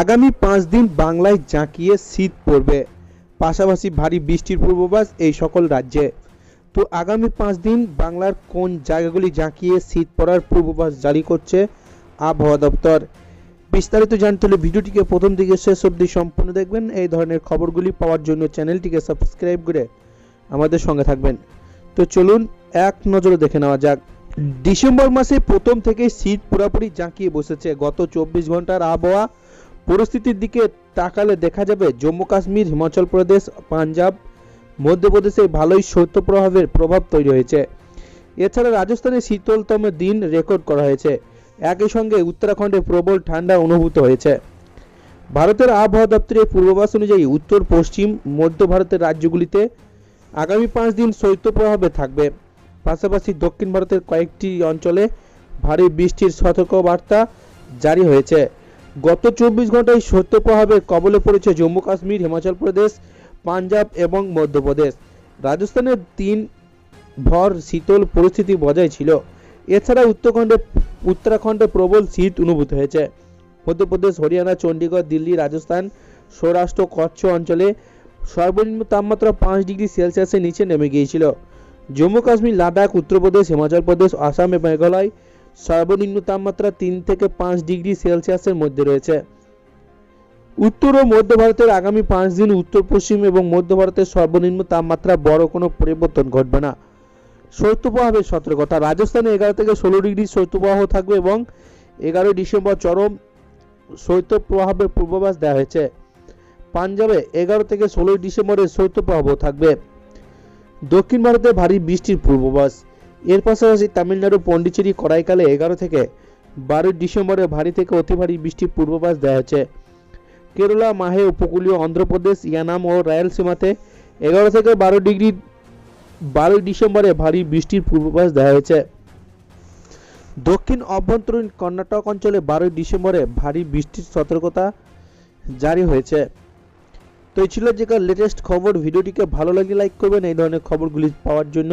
আগামী পাঁচ দিন বাংলায় জাঁকিয়ে শীত পড়বে। পাশাপাশি ভারী বৃষ্টির পূর্বাভাস এই সকল রাজ্যে। তো আগামী পাঁচ দিন বাংলার কোন জায়গাগুলি জাঁকিয়ে শীত পড়ার পূর্বাভাস জারি করছে আবহাওয়া দপ্তর? বিস্তারিত জানতে হলে ভিডিওটিকে প্রথম থেকে শেষ অবধি সম্পূর্ণ দেখবেন। এই ধরনের খবরগুলি পাওয়ার জন্য চ্যানেলটিকে সাবস্ক্রাইব করে আমাদের সঙ্গে থাকবেন। তো চলুন এক নজরে দেখে নেওয়া যাক। ডিসেম্বর মাসে প্রথম থেকে শীত পুরোপুরি জাঁকিয়ে বসেছে। গত চব্বিশ ঘণ্টার আবহাওয়া পরিস্থিতির দিকে তাকালে দেখা যাবে জম্মু কাশ্মীর, হিমাচল প্রদেশ, পাঞ্জাব, মধ্যপ্রদেশে ভালোই শৈত্যপ্রভাবের প্রভাব তৈরি হয়েছে। এছাড়া রাজস্থানে শীতলতম দিন রেকর্ড করা হয়েছে। একই সঙ্গে উত্তরাখণ্ডে প্রবল ঠান্ডা অনুভূত হয়েছে। ভারতের আবহাওয়া দপ্তরের পূর্বাভাস অনুযায়ী উত্তর, পশ্চিম, মধ্য ভারতের রাজ্যগুলিতে আগামী পাঁচ দিন শৈত্যপ্রভাবে থাকবে। পাশাপাশি দক্ষিণ ভারতের কয়েকটি অঞ্চলে ভারী বৃষ্টির সতর্কবার্তা জারি হয়েছে। গত চব্বিশ ঘন্টায় শৈত্যপ্রভাবের কবলে পড়েছে জম্মু কাশ্মীর, হিমাচল প্রদেশ, পাঞ্জাব এবং মধ্যপ্রদেশ। রাজস্থানের তিন ভর শীতল পরিস্থিতি বজায় ছিল। এছাড়া উত্তরাখণ্ডে উত্তরাখণ্ডে প্রবল শীত অনুভূত হয়েছে। মধ্যপ্রদেশ, হরিয়ানা চণ্ডীগড় দিল্লি, রাজস্থান, সৌরাষ্ট্র, কচ্ছ অঞ্চলে সর্বনিম্ন তাপমাত্রা পাঁচ ডিগ্রি সেলসিয়াসের নিচে নেমে গিয়েছিল। জম্মু কাশ্মীর, লাদাখ, উত্তরপ্রদেশ, হিমাচল প্রদেশ, আসাম এবং মেঘালয় সর্বনিম্ন তাপমাত্রা তিন থেকে পাঁচ ডিগ্রি সেলসিয়াসের মধ্যে রয়েছে। উত্তর ও মধ্য ভারতের আগামী পাঁচ দিন উত্তর, পশ্চিম এবং মধ্য ভারতের সর্বনিম্ন তাপমাত্রা বড় কোনো পরিবর্তন ঘটবে না। শৈত্যপ্রবাহের সতর্কতা, রাজস্থানে এগারো থেকে ষোলো ডিগ্রি শৈত্যপ্রবাহ থাকবে এবং এগারোই ডিসেম্বর চরম শৈত্যপ্রবাহের পূর্বাভাস দেওয়া হয়েছে। পাঞ্জাবে এগারো থেকে ষোলোই ডিসেম্বরে শৈত্যপ্রবাহ থাকবে। দক্ষিণ ভারতে ভারী বৃষ্টির পূর্বাভাস। এর পাশাপাশি তামিলনাড়ু, পন্ডিচেরি করাইকালে এগারো থেকে বারোই ডিসেম্বরে ভারী থেকে অতি ভারী বৃষ্টির পূর্বাভাস দেওয়া হয়েছে। কেরালা, মাহে উপকূলীয় অন্ধ্রপ্রদেশ, ইয়ানাম ও রায়লসীমাতে এগারো থেকে বারো ডিগ্রি, বারোই ডিসেম্বরে ভারী বৃষ্টির পূর্বাভাস দেওয়া হয়েছে। দক্ষিণ অভ্যন্তরীণ কর্ণাটক অঞ্চলে বারোই ডিসেম্বরে ভারী বৃষ্টির সতর্কতা জারি হয়েছে। তো এই ছিল যেটা লেটেস্ট খবর। ভিডিওটিকে ভালো লাগলে লাইক করবেন। এই ধরনের খবরগুলি পাওয়ার জন্য